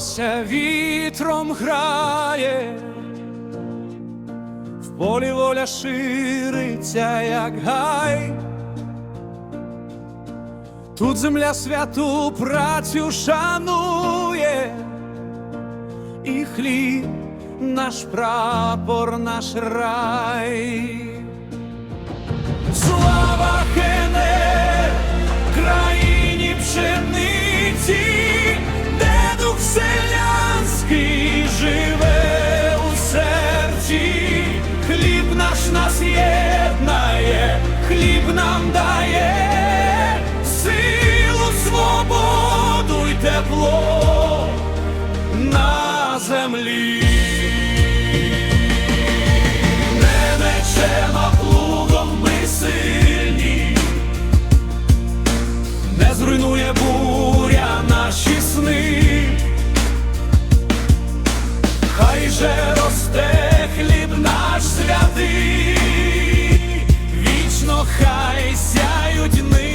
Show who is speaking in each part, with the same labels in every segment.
Speaker 1: волосся вітром грає, в полі воля шириться, як гай, тут земля святу працю шанує, і хліб наш прапор, наш рай. Слава Хене, країна! Селянський живе у серці, хліб наш нас єднає, хліб нам дає силу, свободу й тепло на землі. Наш вічно хай сяють ниви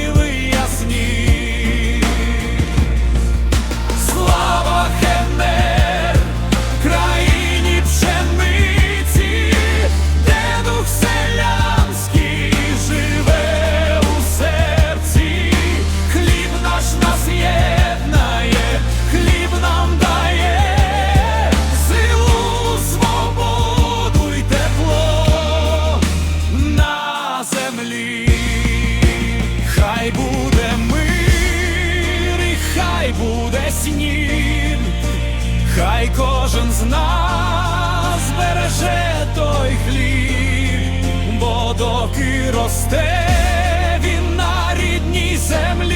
Speaker 1: буде хай кожен з нас береже той хліб, бо доки росте він на рідній землі,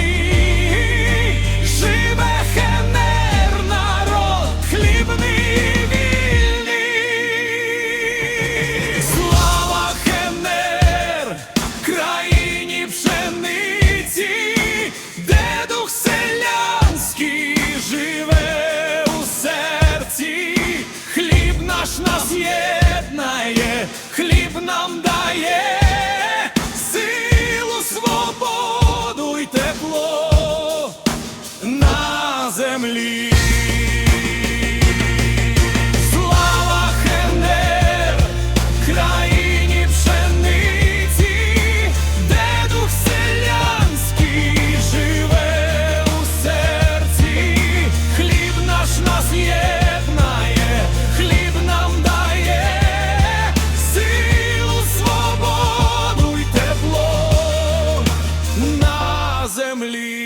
Speaker 1: нас єднає, хліб нам дає силу, свободу й тепло на землі. Свободу